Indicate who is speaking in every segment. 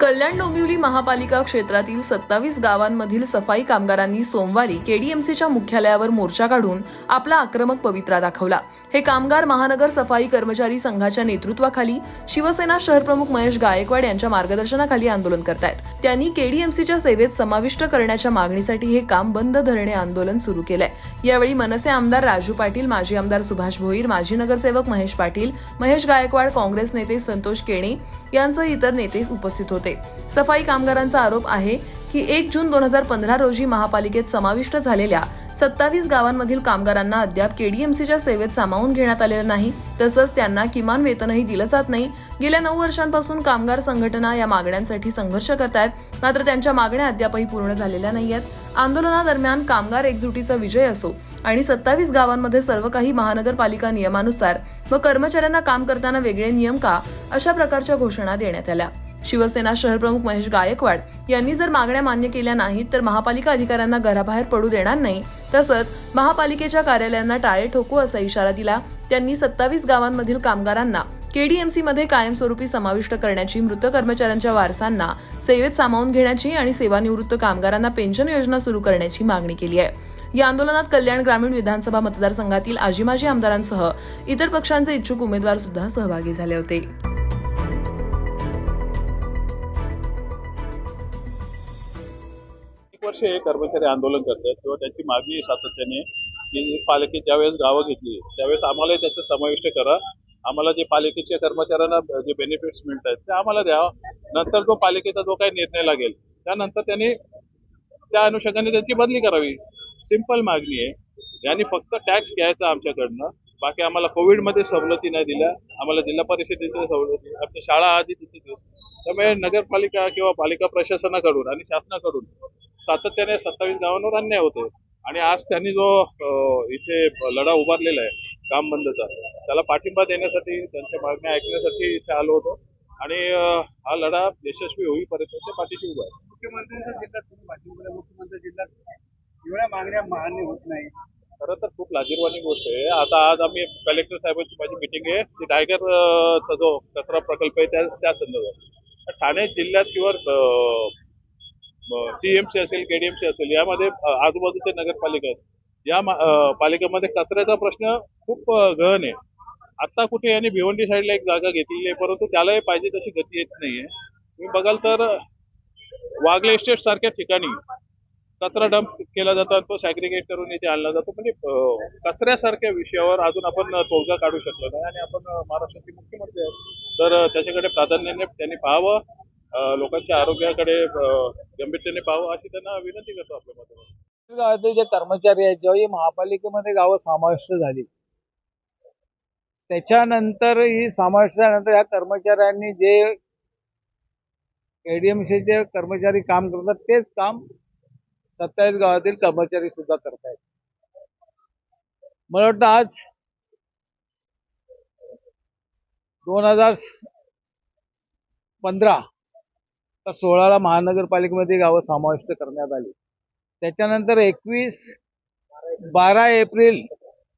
Speaker 1: कल्याण डोंबिवली महापालिका क्षेत्रातील सत्तावीस गावांमधील सफाई कामगारांनी सोमवारी केडीएमसीच्या मुख्यालयावर मोर्चा काढून आपला आक्रमक पवित्रा दाखवला. हे कामगार महानगर सफाई कर्मचारी संघाच्या नेतृत्वाखाली शिवसेना शहरप्रमुख महेश गायकवाड यांच्या मार्गदर्शनाखाली आंदोलन करतायत. त्यांनी केडीएमसीच्या सेवेत समाविष्ट करण्याच्या मागणीसाठी हे काम बंद धरणे आंदोलन सुरू केलंय. यावेळी मनसे आमदार राजू पाटील माजी आमदार सुभाष भोईर माजी नगरसेवक महेश पाटील महेश गायकवाड काँग्रेस नेते संतोष केणे यांसह इतर नेते उपस्थित होते. सफाई कामगारांचा आरोप आहे की एक जून दोन हजार पंधरा रोजी महापालिकेत समाविष्ट झालेल्या सत्तावीस गावांमधील कामगारांना अद्याप केडीएमसीच्या सेवेत सामावून घेण्यात आलेलं नाही. तसंच त्यांना किमान वेतनही दिलं जात नाही. गेल्या नऊ वर्षांपासून कामगार संघटना या मागण्यांसाठी संघर्ष करतायत. मात्र त्यांच्या मागण्या अद्यापही पूर्ण झालेल्या नाही आहेत आंदोलनादरम्यान कामगार एकजुटीचा विजय असो आणि सत्तावीस गावांमध्ये सर्व काही महानगरपालिका नियमानुसार व कर्मचाऱ्यांना काम करताना वेगळे नियम का अशा प्रकारच्या घोषणा देण्यात आल्या. शिवसेना शहरप्रमुख महेश गायकवाड यांनी जर मागण्या मान्य केल्या नाहीत तर महापालिका अधिकाऱ्यांना घराबाहेर पडू देणार नाही. तसंच महापालिकेच्या कार्यालयांना टाळे ठोकू असा इशारा दिला. त्यांनी सत्तावीस गावांमधील कामगारांना केडीएमसी मध्ये कायमस्वरूपी समाविष्ट करण्याची मृत कर्मचाऱ्यांच्या वारसांना सेवेत सामावून घेण्याची आणि सेवानिवृत्त कामगारांना पेन्शन योजना सुरू करण्याची मागणी केली आहे. या आंदोलनात कल्याण ग्रामीण विधानसभा मतदारसंघातील आजीमाजी आमदारांसह इतर पक्षांचे इच्छुक उमेदवार सुद्धा सहभागी झाले होते.
Speaker 2: एक कर्मचारी आंदोलन करतात किंवा त्यांची मागणी सातत्याने की पालिकेत ज्यावेळेस गावं घेतली त्यावेळेस आम्हालाही त्याचं समाविष्ट करा. आम्हाला जे पालिकेच्या कर्मचाऱ्यांना जे बेनिफिट्स मिळत आहेत ते आम्हाला द्यावा नंतर जो पालिकेचा जो काही निर्णय लागेल त्यानंतर त्यांनी त्या अनुषंगाने त्यांची बदली करावी. सिंपल मागणी आहे. यांनी फक्त टॅक्स घ्यायचा आमच्याकडनं बाकी आम्हाला कोविडमध्ये सवलती नाही दिल्या आम्हाला जिल्हा परिषदेच्या सवलती आमच्या शाळा आधी तिथे त्यामुळे नगरपालिका किंवा पालिका प्रशासनाकडून आणि शासनाकडून सातत्याने सत्तावीस गावांवर अन्याय होते आणि आज त्यांनी जो इथे लढा उभारलेला आहे काम बंदचा त्याला पाठिंबा देण्यासाठी त्यांच्या मागण्या ऐकण्यासाठी इथे आलो होतो. आणि हा लढा यशस्वी होईपर्यंत ते पाठीशी उभा आहे.
Speaker 3: मुख्यमंत्र्यांच्या मुख्यमंत्री जिल्ह्यात एवढ्या मागण्या मान्य होत नाही
Speaker 2: खरं तर खूप लाजीरवाणी गोष्ट आहे. आता आज आम्ही कलेक्टर साहेबांची माझी मिटिंग आहे. ती टायगर अं, चा जो कचरा प्रकल्प आहे त्या त्या संदर्भात. ठाणे जिल्ह्यात किंवा टीएमसी असेल केडीएमसी असेल यामध्ये आजूबाजूचे आजूबाजूच्या नगरपालिका आहेत. या पालिकेमध्ये कचऱ्याचा प्रश्न खूप गहन आहे. आता कुठे यांनी भिवंडी साईडला एक जागा घेतलेली आहे परंतु त्यालाही पाहिजे तशी गती येत नाहीये. तुम्ही बघाल तर वागले इस्टेट सारख्या ठिकाणी कचरा डंप केला जातो आणि तो सॅग्रिगेट करून इथे आणला जातो. म्हणजे कचऱ्यासारख्या विषयावर अजून आपण तोडगा काढू शकलो नाही. आणि आपण महाराष्ट्राचे मुख्यमंत्री आहेत. तर त्याच्याकडे प्राधान्याने त्यांनी पाहावं. लोकांच्या आरोग्याकडे गंभीरतेने पाहावं अशी त्यांना विनंती करतो आपल्या माध्यमातून.
Speaker 3: गावातील जे कर्मचारी आहेत जेव्हा महापालिकेमध्ये गावं समाविष्ट झाली त्याच्यानंतर ही समाविष्ट झाल्यानंतर या कर्मचाऱ्यांनी जे एडीएमसीचे कर्मचारी काम करतात तेच काम सत्तावीस गावातील कर्मचारी सुद्धा करतायत मला वाटतं आज दोन हजार पंधरा तर सोळाला महानगरपालिकेमध्ये गावं समाविष्ट करण्यात आली. त्याच्यानंतर एकवीस बारा एप्रिल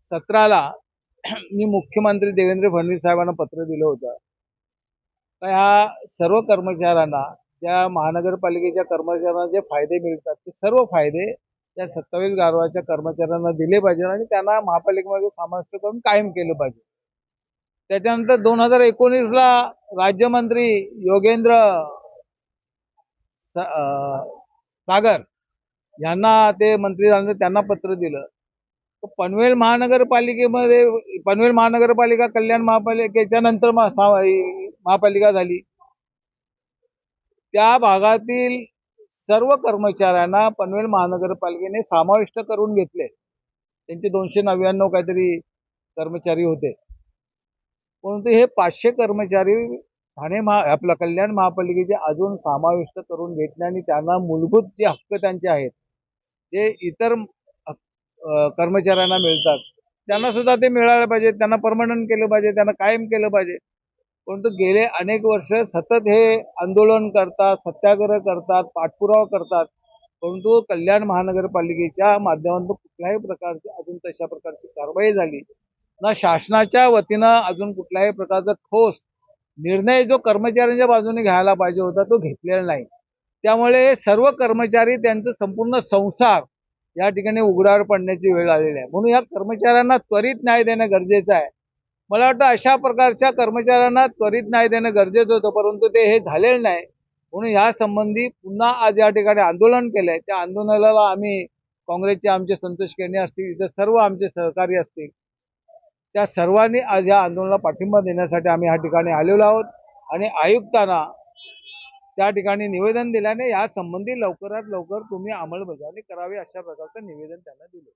Speaker 3: सतराला मी मुख्यमंत्री देवेंद्र फडणवीस साहेबांना पत्र दिलं होतं. तर ह्या सर्व कर्मचाऱ्यांना ज्या महानगरपालिकेच्या कर्मचाऱ्यांना जे फायदे मिळतात ते सर्व फायदे त्या सत्तावीस गारवाच्या कर्मचाऱ्यांना दिले पाहिजे आणि त्यांना महापालिकेमध्ये समाविष्ट करून कायम केलं पाहिजे. त्याच्यानंतर दोन हजार एकोणीसला राज्यमंत्री योगेंद्र सागर यांना ते मंत्री झाले त्यांना पत्र दिलं. पनवेल महानगरपालिकेमध्ये पनवेल महानगरपालिका कल्याण महापालिकेच्या नंतर महापालिका झाली. त्या भागातील सर्व कर्मचाऱ्यांना पनवेल महानगरपालिकेने समाविष्ट करून घेतले. त्यांचे दोनशे नव्याण्णव काहीतरी कर्मचारी होते. परंतु हे पाचशे कर्मचारी ठाणे महा आपल्या कल्याण महापालिकेचे अजून समाविष्ट करून घेतले आणि त्यांना मूलभूत जे हक्क त्यांचे आहेत जे इतर कर्मचाऱ्यांना मिळतात त्यांना सुद्धा ते मिळायला पाहिजे त्यांना परमनंट केलं पाहिजे त्यांना कायम केलं पाहिजे. परंतु गेले अनेक वर्ष सतत हे आंदोलन करतात सत्याग्रह करतात पाठपुरावा करतात. परंतु कल्याण महानगरपालिकेच्या माध्यमातून कुठल्याही प्रकारची अजून तशा प्रकारची कारवाई झाली. ना शासनाच्या वतीनं अजून कुठल्याही प्रकारचं ठोस निर्णय जो कर्मचाऱ्यांच्या बाजूने घ्यायला पाहिजे होता तो घेतलेला नाही. त्यामुळे सर्व कर्मचारी त्यांचं संपूर्ण संसार या ठिकाणी उघड्यावर पडण्याची वेळ आलेली आहे. म्हणून या कर्मचाऱ्यांना त्वरित न्याय देणं गरजेचं आहे. मला वाटतं अशा प्रकारच्या कर्मचाऱ्यांना त्वरित न्याय देणं गरजेचं होतं परंतु ते हे झालेलं नाही. म्हणून या संबंधी पुन्हा आज या ठिकाणी आंदोलन केलंय. त्या आंदोलनाला आम्ही काँग्रेसचे आमचे संतोष केणे असतील इतर सर्व आमचे सहकारी असतील त्या सर्वांनी आज या आंदोलनाला पाठिंबा देण्यासाठी आम्ही या ठिकाणी आलेलो आहोत. आणि आयुक्तांना त्या ठिकाणी निवेदन दिल्याने या संबंधी लवकरात लवकर तुम्ही अंमलबजावणी करावी अशा प्रकारचं निवेदन त्यांना दिलं.